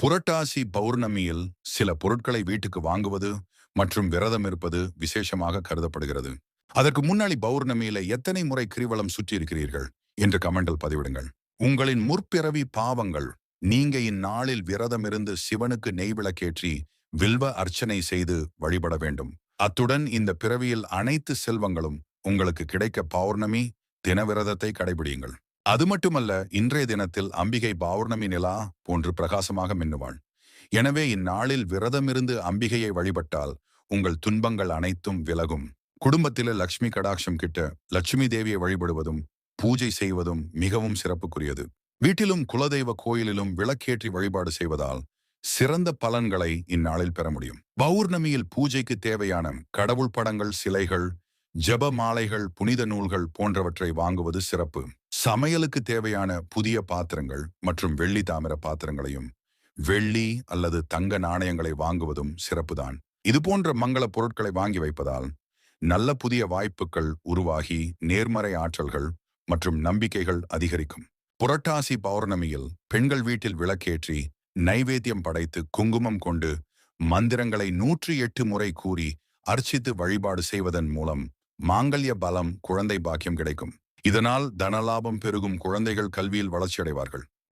புரட்டாசி பௌர்ணமியில் சில பொருட்களை வீட்டுக்கு வாங்குவது மற்றும் விரதம் இருப்பது விசேஷமாக கருதப்படுகிறது. அதற்கு முன்னாடி பௌர்ணமியில எத்தனை முறை கிரிவலம் சுற்றி இருக்கிறீர்கள் என்று கமெண்டில் பதிவிடுங்கள். உங்களின் முற்பிறவி பாவங்கள் நீங்க இந்நாளில் விரதம் இருந்து சிவனுக்கு நெய் விளக்கேற்றி வில்வ அர்ச்சனை செய்து வழிபட வேண்டும். அத்துடன் இந்த பிறவியில் அனைத்து செல்வங்களும் உங்களுக்கு கிடைக்க பௌர்ணமி தினவிரதத்தை கடைபிடியுங்கள். அது மட்டுமல்ல இன்றைய தினத்தில் அம்பிகை பௌர்ணமி நிலா போன்று பிரகாசமாக மின்னுவாள். எனவே இந்நாளில் விரதமிருந்து அம்பிகையை வழிபட்டால் உங்கள் துன்பங்கள் அனைத்தும் விலகும். குடும்பத்தில லட்சுமி கடாட்சம் கிட்ட லட்சுமி தேவியை வழிபடுவதும் பூஜை செய்வதும் மிகவும் சிறப்புக்குரியது. வீட்டிலும் குலதெய்வ கோயிலிலும் விளக்கேற்றி வழிபாடு செய்வதால் சிறந்த பலன்களை இந்நாளில் பெற முடியும். பௌர்ணமியில் பூஜைக்கு தேவையான கடவுள் படங்கள் சிலைகள் ஜப மாலைகள் புனித நூல்கள் போன்றவற்றை வாங்குவது சிறப்பு. சமையலுக்கு தேவையான புதிய பாத்திரங்கள் மற்றும் வெள்ளி தாமிர பாத்திரங்களையும் வெள்ளி அல்லது தங்க நாணயங்களை வாங்குவதும் சிறப்புதான். இது போன்ற மங்கள பொருட்களை வாங்கி வைப்பதால் நல்ல புதிய வாய்ப்புகள் உருவாகி நேர்மறை ஆற்றல்கள் மற்றும் நம்பிக்கைகள் அதிகரிக்கும். புரட்டாசி பௌர்ணமியில் பெண்கள் வீட்டில் விளக்கேற்றி நைவேத்தியம் படைத்து குங்குமம் கொண்டு மந்திரங்களை நூற்றி எட்டு முறை கூறி அர்ச்சித்து வழிபாடு செய்வதன் மூலம் மாங்கல்ய பலம் குழந்தை பாக்கியம் கிடைக்கும். இதனால் தனலாபம் பெருகும் குழந்தைகள் கல்வியில் வளர்ச்சியடைவார்கள்.